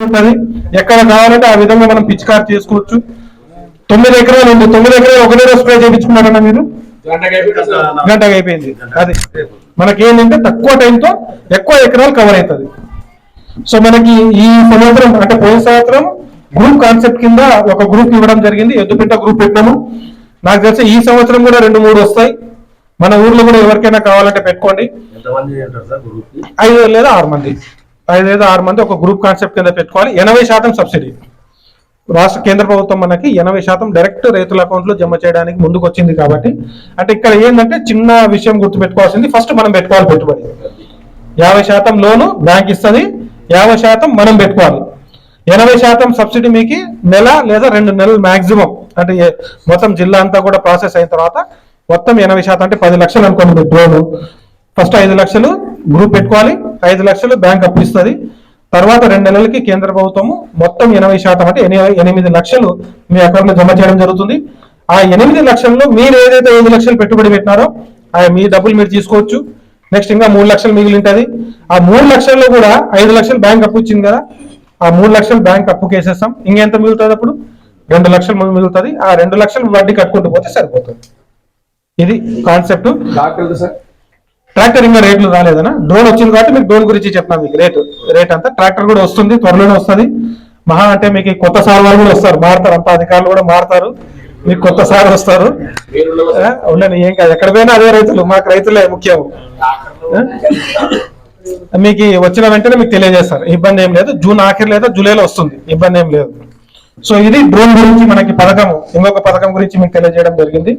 ఉంటది. ఎక్కడ కావాలంటే ఆ విధంగా మనం పిచికారి చేసుకోవచ్చు. తొమ్మిది ఎకరాలు ఉంది. తొమ్మిది ఎకరాలు ఒకటే రోజు స్ప్రే చేయించుకున్నారన్న మీరు? గంటగా అయిపోయింది. అది. మనకి ఏంటంటే తక్కువ టైంతో ఎక్కువ ఎకరాలు కవర్ అవుతుంది. సో మనకి ఈ సంవత్సరం అంటే పోయిన సంవత్సరం గ్రూప్ కాన్సెప్ట్ కింద ఒక గ్రూప్ ఇవ్వడం జరిగింది. ఎద్దుపిట్ట గ్రూప్ పెట్టాము. నాకు తెలిసి ఈ సంవత్సరం కూడా రెండు మూడు వస్తాయి. మన ఊర్లో కూడా ఎవరికైనా కావాలంటే పెట్టుకోండి. ఐదు లేదా ఆరు మంది. ఐదు లేదా ఆరు మంది ఒక గ్రూప్ కాన్సెప్ట్ కింద పెట్టుకోవాలి. ఎనభై శాతం సబ్సిడీ రాష్ట్ర కేంద్ర ప్రభుత్వం మనకి ఎనభై శాతం డైరెక్ట్ రైతుల అకౌంట్లో జమ చేయడానికి ముందుకు వచ్చింది కాబట్టి. అంటే ఇక్కడ ఏంటంటే చిన్న విషయం గుర్తు పెట్టుకోవాల్సింది ఫస్ట్ మనం పెట్టుకోవాలి పెట్టుబడి. యాభై శాతం లోను బ్యాంక్ ఇస్తుంది. యాభై శాతం మనం పెట్టుకోవాలి. ఎనభై శాతం సబ్సిడీ మీకు నెల లేదా రెండు నెలలు మాక్సిమం అంటే మొత్తం జిల్లా అంతా కూడా ప్రాసెస్ అయిన తర్వాత మొత్తం ఎనభై శాతం అంటే పది లక్షలు అనుకోండి మీరు ఫస్ట్ ఐదు లక్షలు గ్రూప్ పెట్టుకోవాలి. ఐదు లక్షలు బ్యాంక్ అప్పు ఇస్తుంది. తర్వాత రెండు నెలలకి కేంద్ర ప్రభుత్వము మొత్తం ఎనభై శాతం అంటే ఎనిమిది లక్షలు మీ అకౌంట్లో జమ చేయడం జరుగుతుంది. ఆ ఎనిమిది లక్షల్లో మీరు ఏదైతే ఐదు లక్షలు పెట్టుబడి పెట్టినారో ఆ మీ డబ్బులు మీరు తీసుకోవచ్చు. నెక్స్ట్ ఇంకా మూడు లక్షలు మిగిలి ఉంటుంది ఆ మూడు లక్షల్లో కూడా ఐదు లక్షలు బ్యాంక్ అప్పు ఇచ్చింది కదా ఆ మూడు లక్షలు బ్యాంక్ అప్పుకి వేసేస్తాం ఇంకెంత మిగులుతుంది అప్పుడు? రెండు లక్షలు మిగులుతుంది. ఆ రెండు లక్షలు వడ్డీ కట్టుకుంటూ పోతే సరిపోతుంది. ఇది కాన్సెప్ట్. సార్. ట్రాక్టర్ ఇంకా రేట్లు రాలేదనా? డ్రోన్ వచ్చింది కాబట్టి మీకు డ్రోన్ గురించి చెప్తాను మీకు. రేటు రేట్ అంతా. ట్రాక్టర్ కూడా వస్తుంది త్వరలోనే వస్తుంది. మహా అంటే మీకు కొత్త సార్ వాళ్ళు కూడా వస్తారు. మారుతారు అంతా అధికారులు కూడా మారుతారు. మీకు కొత్త సార్ వస్తారు. ఉండండి ఏం కాదు. ఎక్కడ పోయినా అదే రైతులు. మాకు రైతులే ముఖ్యం. మీకు వచ్చిన వెంటనే మీకు తెలియజేస్తారు. ఇబ్బంది ఏం లేదు. జూన్ ఆఖరి లేదా జూలైలో వస్తుంది. ఇబ్బంది ఏం లేదు. సో ఇది డ్రోన్ గురించి మనకి పథకం ఇంకొక పథకం గురించి మీకు తెలియజేయడం జరిగింది.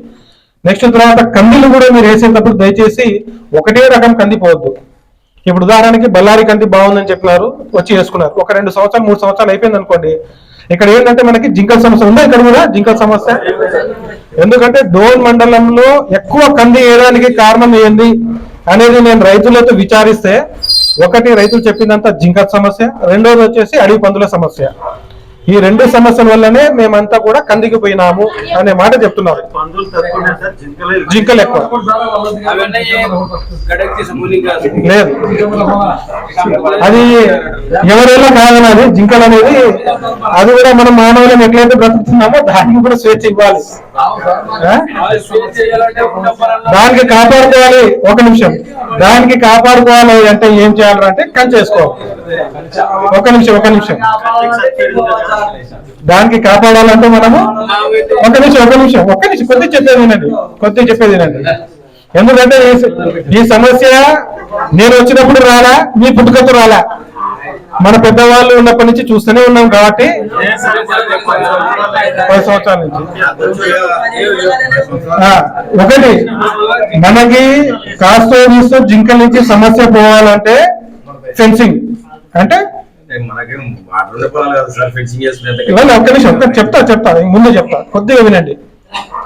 నెక్స్ట్ తర్వాత కందిలు కూడా మీరు వేసేటప్పుడు దయచేసి ఒకటే రకం కంది పోవద్దు. ఇప్పుడు ఉదాహరణకి బళ్ళారి కంది బాగుందని చెప్పినారు వచ్చి వేసుకున్నారు. ఒక రెండు సంవత్సరాలు మూడు సంవత్సరాలు అయిపోయింది అనుకోండి. ఇక్కడ ఏంటంటే మనకి జింకల సమస్య ఉందా? ఇక్కడ కూడా జింకల సమస్య? ఎందుకంటే డోన్ మండలంలో ఎక్కువ కంది వేయడానికి కారణం ఏంది అనేది నేను రైతులతో విచారిస్తే ఒకటి రైతులు చెప్పిందంతా జింకల సమస్య రెండోది వచ్చేసి అడవి పందుల సమస్య. ఈ రెండు సమస్యల వల్లనే మేమంతా కూడా కందికి పోయినాము అనే మాట చెప్తున్నారు. జింకలు ఎక్కువ. లేదు. అది ఎవరైనా కాదని జింకలు అనేది అది కూడా మనం మానవులను ఎట్లయితే బ్రతుకుతున్నామో దానికి కూడా స్వేచ్ఛ ఇవ్వాలి. దానికి కాపాడుకోవాలి. ఒక నిమిషం. దానికి కాపాడుకోవాలి అంటే ఏం చేయాలంటే కంచేసుకోవాలి ఒక నిమిషం ఒక నిమిషం. దానికి కాపాడాలంటే మనము ఒక నిమిషం ఒక నిమిషం ఒక్క నిమిషం కొద్ది చెప్పేది వినండి కొద్ది చెప్పేది వినండి. ఎందుకంటే ఈ- సమస్య నేను వచ్చినప్పుడు రాలా మీ పుట్టుకతో రాలా. మన పెద్దవాళ్ళు ఉన్నప్పటి నుంచి చూస్తూనే ఉన్నాం కాబట్టి పది సంవత్సరాల నుంచి. ఒకటి మనకి కాస్త జింకల నుంచి సమస్య పోవాలంటే ఫెన్సింగ్ అంటే మనకేం వాటర్ ఉండే పొలాలు కదా సార్ ఫెన్సింగ్ చేసుకునే ఇవాళ ఒక్క నిమిషం ఒక్క చెప్తా చెప్తా ముందు చెప్తా కొద్దిగా వినండి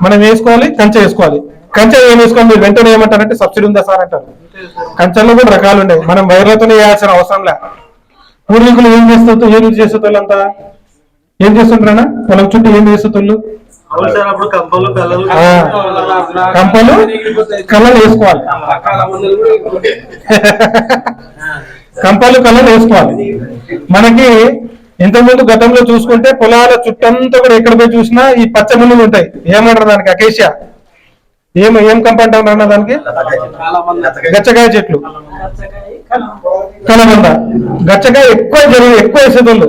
మనం వేసుకోవాలి కంచె వేసుకోవాలి కంచె ఏం వేసుకోవాలి మీరు వెంటనే ఏమంటారంటే సబ్సిడీ ఉందా సార్ అంటారు కంచెల్లో కూడా రకాలు ఉన్నాయి మనం వైర్లతోనే వేయాల్సిన అవసరం లే పూర్వీకులు ఏం చేస్తుంటూ ఏం చేసేటోళ్ళు అంతా ఏం చేస్తుంటారన్నా పొలం చుట్టూ ఏం చేసేటోళ్ళు అవును సార్ అప్పుడు కంపలు కళ్ళలు ఆ, కంపలు కళ్ళలు వేసుకోవాలి. కంపలు కళ్ళలు వేసుకోవాలి మనకి ఇంతకుముందు గతంలో చూసుకుంటే పొలాల చుట్టంతా కూడా ఎక్కడ పోయి చూసినా ఈ పచ్చ ముళ్ళు ఉంటాయి. ఏమంటారు దానికి అకేషియా? ఏం ఏం కంప అన్న దానికి? గచ్చకాయ చెట్లు. కలబంద గచ్చకాయ ఎక్కువ జరిగి ఎక్కువ వేసేటోళ్ళు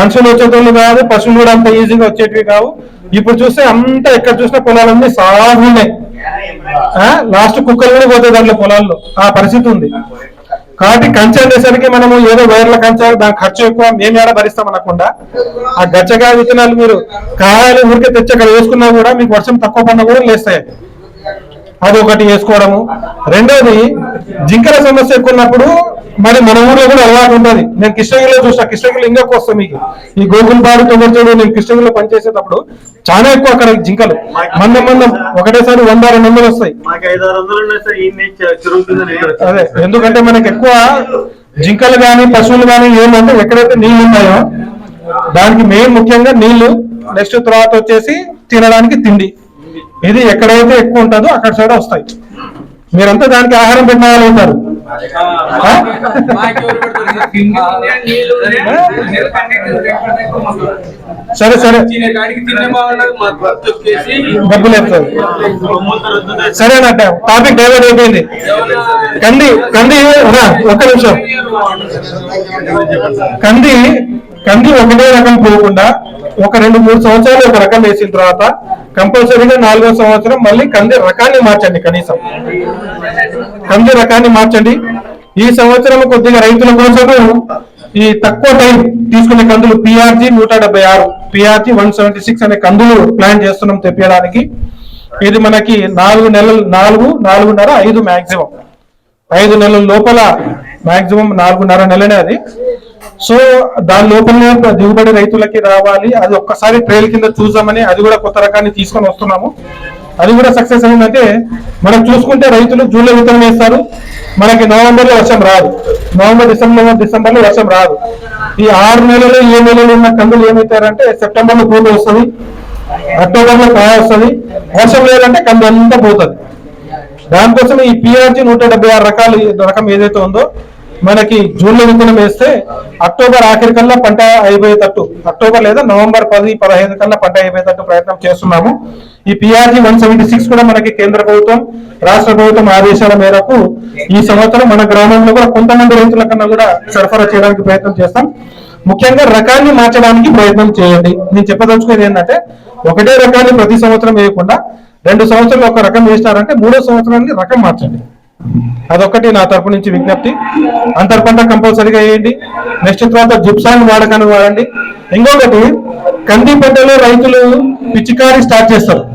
మనుషులు వచ్చేటోళ్ళు కాదు పశువులు కూడా అంత ఈజీగా వచ్చేటివి కావు. ఇప్పుడు చూస్తే అంతా ఎక్కడ చూసినా పొలాలన్నీ సాగు ఉన్నాయి లాస్ట్ కుక్కలు కూడా పోతాయి దాంట్లో పొలాల్లో. ఆ పరిస్థితి ఉంది. కాబట్టి కంచె అనేసరికి మనము ఏదో వైర్ల కంచె దాని ఖర్చు ఎక్కువ మేము ఏడా భరిస్తాం అనకుండా ఆ గచ్చగా విత్తనాలు మీరు కాయలు ఊరికే తెచ్చి అక్కడ వేసుకున్నా కూడా మీకు వర్షం తక్కువ పడినా కూడా లేస్తాయి. అది ఒకటి వేసుకోవడము. రెండోది జింకల సమస్య ఎక్కువ ఉన్నప్పుడు మరి మన ఊర్లో కూడా అలవాటు ఉంటుంది. నేను కృష్ణగిరిలో చూసా కృష్ణగిరిలో ఇంకొక వస్తాం మీకు. ఈ గోగులపాడు తొమ్మిది నేను కృష్ణగిరిలో పనిచేసేటప్పుడు చాలా ఎక్కువ అక్కడ జింకలు. మందం మందం ఒకటేసారి వంద రెండు వందలు వస్తాయి. అదే ఎందుకంటే మనకి ఎక్కువ జింకలు కానీ పశువులు కానీ ఏమంటే ఎక్కడైతే నీళ్ళు ఉన్నాయో దానికి మెయిన్ ముఖ్యంగా నీళ్ళు నెక్స్ట్ తర్వాత వచ్చేసి తినడానికి తిండి. ఇది ఎక్కడైతే ఎక్కువ ఉంటుందో అక్కడ సైడ్ వస్తాయి. మీరంతా దానికి ఆహారం పెట్టిన వాళ్ళు ఉంటారు. సరే సరే. డబ్బులు వేస్తారు. సరే అన్నట్ట టాపిక్ డైవర్ట్ అయిపోయింది. కంది కంది ఒక ఒక్క నిమిషం. కంది కంది ఒకటే రకం పోకుండా ఒక రెండు మూడు సంవత్సరాలు ఒక రకం వేసిన తర్వాత కంపల్సరీగా నాలుగో సంవత్సరం మళ్ళీ కంది రకాన్ని మార్చండి కనీసం. కంది రకాన్ని మార్చండి. ఈ సంవత్సరం కొద్దిగా రైతుల కోసం ఈ తక్కువ టైం తీసుకునే కందులు పిఆర్జీ నూట డెబ్బై ఆరు పిఆర్జీ వన్ సెవెంటీ సిక్స్ అనే కందులు ప్లాన్ చేస్తున్నాం తెప్పించడానికి ఇది మనకి నాలుగు నెలలు నాలుగు నాలుగున్నర ఐదు మాక్సిమం. ఐదు నెలల లోపల మాక్సిమం నాలుగున్నర నెలనే అది. సో దాని లోపలనే దిగుబడి రైతులకి రావాలి. అది ఒక్కసారి ట్రైల్ కింద చూద్దామని అది కూడా కొత్త రకాన్ని తీసుకొని వస్తున్నాము. అది కూడా సక్సెస్ అయిందంటే మనం చూసుకుంటే రైతులు జూన్లో విత్తనం వేస్తారు. మనకి నవంబర్లో వర్షం రాదు. నవంబర్ డిసెంబర్ డిసెంబర్లో వర్షం రాదు. ఈ ఆరు నెలలు ఏ నెలలు ఉన్న కందులు ఏమవుతారంటే సెప్టెంబర్లో పూలు వస్తుంది. అక్టోబర్లో కాయ వస్తుంది. వర్షం లేదంటే కందు అంతా పోతుంది. దానికోసం ఈ పిఆర్జీ నూట డెబ్బై ఆరు రకాలు రకం ఏదైతే ఉందో మనకి జూన్లో విత్తనం వేస్తే అక్టోబర్ ఆఖరి కల్లా పంట అయిపోయేటట్టు అక్టోబర్ లేదా నవంబర్ పది పదహైదు కల్లా పంట అయిపోయేటట్టు ప్రయత్నం చేస్తున్నాము. ఈ పిఆర్జీ వన్ సెవెంటీ సిక్స్ కూడా మనకి కేంద్ర ప్రభుత్వం రాష్ట్ర ప్రభుత్వం ఆదేశాల మేరకు ఈ సంవత్సరం మన గ్రామంలో కూడా కొంతమంది రైతుల కన్నా కూడా సరఫరా చేయడానికి ప్రయత్నం చేస్తాం. ముఖ్యంగా రకాన్ని మార్చడానికి ప్రయత్నం చేయండి. నేను చెప్పదలుచుకునేది ఏంటంటే ఒకటే రకాన్ని ప్రతి సంవత్సరం వేయకుండా రెండు సంవత్సరాలు ఒక రకం వేసినారంటే మూడో సంవత్సరాన్ని రకం మార్చండి. అదొక్కటి నా తరపు నుంచి విజ్ఞప్తి. అంతర్ పంట కంపల్సరీగా వేయండి. నెక్స్ట్ తర్వాత జిప్సాన్ వాడకాన్ని వాడండి. ఇంకొకటి కంది రైతులు పిచికారి స్టార్ట్ చేస్తారు.